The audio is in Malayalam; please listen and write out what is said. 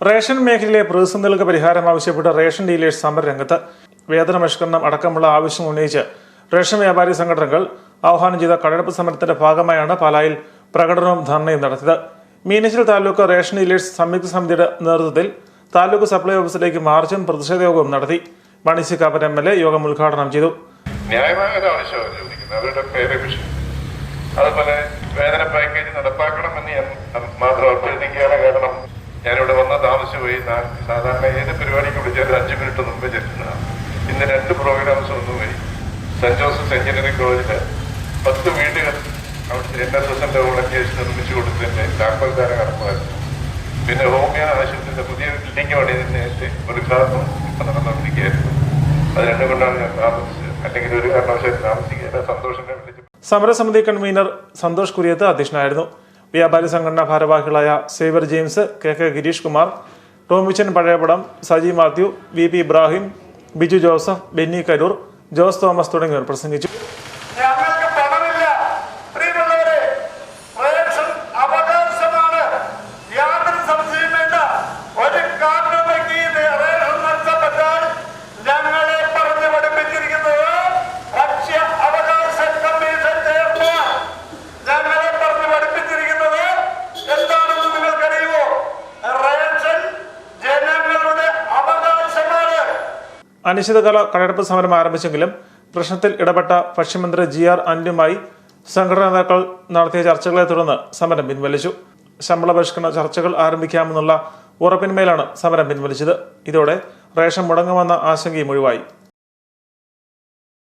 റേഷൻ മേഖലയിലെ പ്രതിസന്ധികൾക്ക് പരിഹാരം ആവശ്യപ്പെട്ട് റേഷൻ ഡീലേഴ്സ് സമരരംഗത്ത് വേതന പരിഷ്കരണം അടക്കമുള്ള ആവശ്യം ഉന്നയിച്ച് റേഷൻ വ്യാപാരി സംഘടനകൾ ആഹ്വാനം ചെയ്ത കടയെടുപ്പ് സമരത്തിന്റെ ഭാഗമായാണ് പാലായിൽ പ്രകടനവും ധർണയും നടത്തിയത്. മീനച്ചിൽ താലൂക്ക് റേഷൻ ഡീലേഴ്സ് സംയുക്ത സമിതിയുടെ നേതൃത്വത്തിൽ താലൂക്ക് സപ്ലൈ ഓഫീസിലേക്ക് മാർച്ചും പ്രതിഷേധ യോഗവും നടത്തി Mani C Kappan M L A യോഗം ഉദ്ഘാടനം ചെയ്തു. അവരുടെ പേര് അതുപോലെ വേതന പാക്കേജ് നടപ്പാക്കണമെന്ന് ഞാൻ മാത്രം അഭ്യർത്ഥിക്കുകയാണ് കാരണം ഞാനിവിടെ വന്ന താമസിച്ചുപോയി പോയി. സാധാരണ ഏത് പരിപാടിക്ക് വിളിച്ചാലും അഞ്ച് മിനിറ്റ് മുമ്പ് ചെല്ലുന്നതാണ് ഇന്ന് രണ്ട് പ്രോഗ്രാംസ് ഒന്നുപോയി സെന്റ് ജോസഫ് എഞ്ചിനീയറിംഗ് കോളേജിൽ പത്ത് വീടുകൾ അവിടുത്തെ എൻ എസ് എസിന്റെ വോളണ്ടിയേഴ്സ് നിർമ്മിച്ചു കൊടുത്തതിന്റെ താക്കോൽദാനം കടന്നുമായിരുന്നു പിന്നെ ഹോമിയോ ആശുപത്രിയുടെ പുതിയ ബിൽഡിംഗ് പണിയുന്നതിന്റെ ഒരു ഭാഗം നടന്നുകൊണ്ടിരിക്കുകയായിരുന്നു. അത് രണ്ടും കൊണ്ടാണ് ഞാൻ താമസിച്ചത്. അല്ലെങ്കിൽ ഒരു കാരണവശാലും താമസിക്കുക സന്തോഷം സമരസമിതി കൺവീനർ സന്തോഷ് കുര്യത്ത് അധ്യക്ഷനായിരുന്നു. വ്യാപാരി സംഘടനാ ഭാരവാഹികളായ Xavier James K K Girish Kumar Tomichan Pazhayapadam Saji Mathew V P Ibrahim Biju Joseph Benny Karoor Jose Thomas തുടങ്ങിയവർ പ്രസംഗിച്ചു. അനിശ്ചിതകാല കടയെടുപ്പ് സമരം ആരംഭിച്ചെങ്കിലും പ്രശ്നത്തിൽ ഇടപെട്ട ഭക്ഷ്യമന്ത്രി ജി ആർ അന്റുമായി സംഘടനാ നേതാക്കൾ നടത്തിയ ചർച്ചകളെ തുടർന്ന് സമരം പിൻവലിച്ചു. ശമ്പള പരിഷ്കരണ ചർച്ചകൾ ആരംഭിക്കാമെന്നുള്ള ഉറപ്പിന്മേലാണ് സമരം പിൻവലിച്ചത്. ഇതോടെ റേഷൻ മുടങ്ങുമെന്ന ആശങ്കയും ഒഴിവായി.